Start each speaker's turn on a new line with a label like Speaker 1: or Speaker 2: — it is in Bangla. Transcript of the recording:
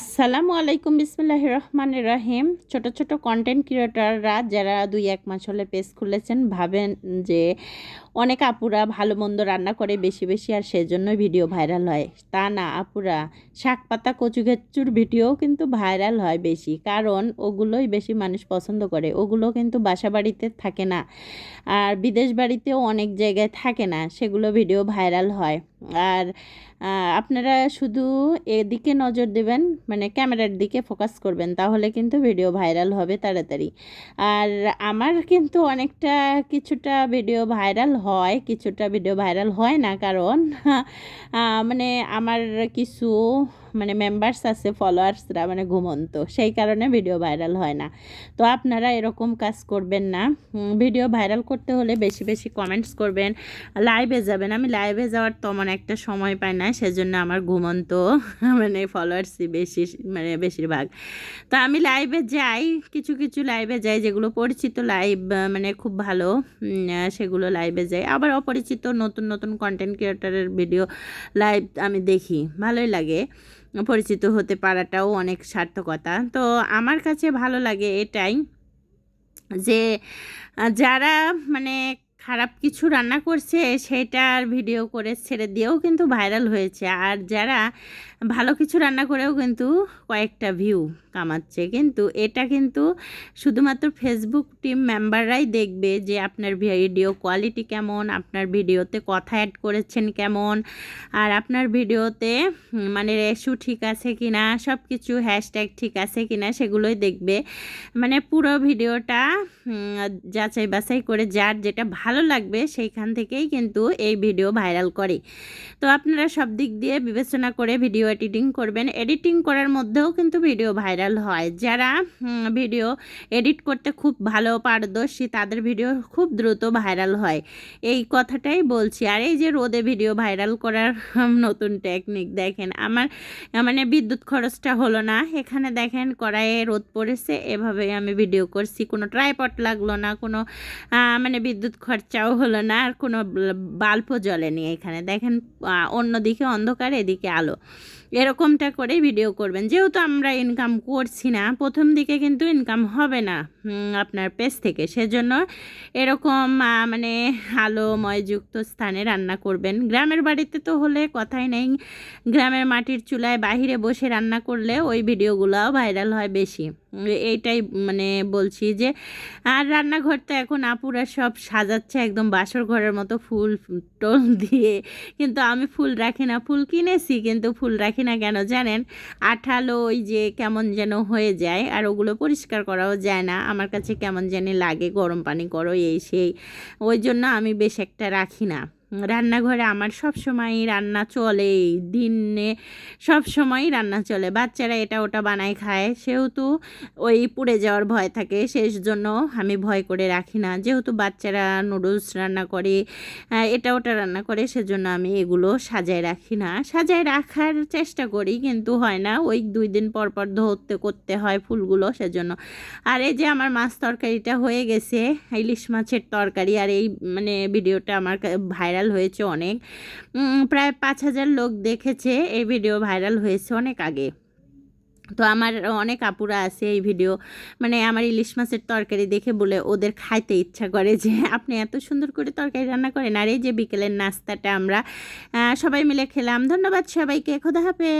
Speaker 1: আসসালামু আলাইকুম বিসমুল্লাহ রহমান রাহিম। ছোট ছোট কন্টেন্ট ক্রিয়েটাররা যারা দুই, এক মাস হলে পেজ খুলেছেন, ভাবেন যে অনেক আপুরা ভালো মন্দ রান্না করে বেশি বেশি, আর সেজন্যই ভিডিও ভাইরাল হয়। তা না, আপুরা, শাক পাতা, কচু ঘেচুর ভিডিও কিন্তু ভাইরাল হয় বেশি, কারণ ওগুলোই বেশি মানুষ পছন্দ করে, ওগুলো কিন্তু বাসা বাড়িতে থাকে না, আর বিদেশ বাড়িতেও অনেক জায়গায় থাকে না, সেগুলো ভিডিও ভাইরাল হয়। আর আপনারা শুধু এদিকে নজর দেবেন মানে ক্যামেরার দিকে ফোকাস করবেন, তাহলে কিন্তু ভিডিও ভাইরাল হবে তাড়াতাড়ি। আর আমার কিন্তু অনেকটা কিছুটা ভিডিও ভাইরাল হয় কিছুটা ভিডিও ভাইরাল হয় না কারণ মানে আমার কিছু মানে মেম্বার্স আছে ফলোয়ার্সরা মানে ঘুমন্ত। সেই কারণে ভিডিও ভাইরাল হয় না। তো আপনারা এরকম কাজ করবেন না। ভিডিও ভাইরাল করতে হলে বেশি বেশি কমেন্টস করবেন। লাইভে যাবেন। আমি লাইভে যাওয়ার তেমন একটা সময় পাই না, সেজন্য আমার ঘুমন্ত মানে ফলোয়ার্সই বেশি মানে বেশিরভাগ। তো আমি লাইভে যাই, কিছু কিছু লাইভে যাই, যেগুলো পরিচিত লাইভ মানে খুব ভালো সেগুলো লাইভে যাই। আবার অপরিচিত নতুন নতুন কন্টেন্ট ক্রিয়েটারের ভিডিও লাইভ আমি দেখি। ভালোই লাগে। পরিচিত হতে পারাটাও অনেক সার্থকতা। তো আমার কাছে ভালো লাগে এটাই যে যারা মানে খারাপ কিছু রান্না করছে, সেটার ভিডিও করে ছেড়ে দিয়েও কিন্তু ভাইরাল হয়েছে। আর যারা ভালো কিছু রান্না করেও কিন্তু কয়েকটা ভিউ কামাচ্ছে। কিন্তু এটা কিন্তু শুধুমাত্র ফেসবুক টিম মেম্বাররাই দেখবে যে আপনার ভিডিও কোয়ালিটি কেমন, আপনার ভিডিওতে কথা অ্যাড করেছেন কেমন, আর আপনার ভিডিওতে মানে রেশু ঠিক আছে কি না সব কিছু হ্যাশট্যাগ ঠিক আছে কি না সেগুলোই দেখবে। মানে পুরো ভিডিওটা যাচাই বাছাই করে যার যেটা ভালো লাগবে সেইখান থেকেই কিন্তু এই ভিডিও ভাইরাল করে। তো আপনারা সব দিক দিয়ে বিবেচনা করে ভিডিও এডিটিং করবেন। এডিটিং করার মধ্যেও কিন্তু ভিডিও ভাইরাল হয়। যারা ভিডিও এডিট করতে খুব ভালো পারদর্শী, তাদের ভিডিও খুব দ্রুত ভাইরাল হয়। এই কথাটাই বলছি। আর এই যে রোদে ভিডিও ভাইরাল করার নতুন টেকনিক দেখেন, আমার মানে বিদ্যুৎ খরচটা হলো না। এখানে দেখেন কড়াইয়ে রোদ পড়েছে, এভাবে আমি ভিডিও করছি। কোনো ট্রাইপট লাগল না, কোনো মানে বিদ্যুৎ খরচাও হলো না, আর কোনো বাল্বও জ্বলেনি এখানে। দেখেন অন্যদিকে অন্ধকার, এদিকে আলো। এরকমটা করে ভিডিও করবেন। যেহেতু আমরা ইনকাম করছি না, প্রথম দিকে কিন্তু ইনকাম হবে না আপনার পেজ থেকে। সেজন্য এরকম মানে আলোময়যুক্ত স্থানে রান্না করবেন। গ্রামের বাড়িতে তো হলে কথাই নেই। গ্রামের মাটির চুলায় বাহিরে বসে রান্না করলে ওই ভিডিওগুলোও ভাইরাল হয় বেশি। এইটাই মানে বলছি যে, আর রান্নাঘর তো এখন আপুরা সব সাজাচ্ছে একদম বাসর ঘরের মতো ফুল টোল দিয়ে। কিন্তু আমি ফুল রাখি না, ফুল কিনেছি, কিন্তু ফুল রাখি না কেন, জানেন? আঠালো ওই যে কেমন যেন হয়ে যায়, আর ওগুলো পরিষ্কার করাও যায় না। আমার কাছে কেমন জানি লাগে, গরম পানি করো, এই সেই। ওই জন্য আমি বেশ একটা রাখি না। রান্নাঘরে আমার সব সময় রান্না চলে দিনে সব সময় রান্না চলে। বাচ্চারা এটা ওটা বানায় খায়, সেহেতু ওই পুড়ে যাওয়ার ভয় থাকে শেষ জন্য আমি ভয় করে রাখি না। যেহেতু বাচ্চারা নুডলস রান্না করে এটা ওটা রান্না করে, সেজন্য আমি এগুলো সাজায় রাখি না। সাজায় রাখার চেষ্টা করি, কিন্তু হয় না। ওই দুই দিন পর পর ধরতে করতে হয় ফুলগুলো, সেজন্য। আর এই যে আমার মাছ তরকারিটা হয়ে গেছে, ইলিশ মাছের তরকারি, আর এই মানে ভিডিওটা আমার ভাইরাল ভাইরাল হয়েছে অনেক। প্রায় পাঁচ হাজার লোক দেখেছে, এই ভিডিও ভাইরাল হয়েছে অনেক আগে। তো আমার অনেক আপুরা আছে এই ভিডিও মানে আমার ইলিশ মাছের তরকারি দেখে বলে ওদের খাইতে ইচ্ছা করে যে, আপনি এত সুন্দর করে তরকারি রান্না করেন। আর এই যে বিকেলের নাস্তাটা আমরা সবাই মিলে খেলাম। ধন্যবাদ সবাইকে, খোদা হাফেজ।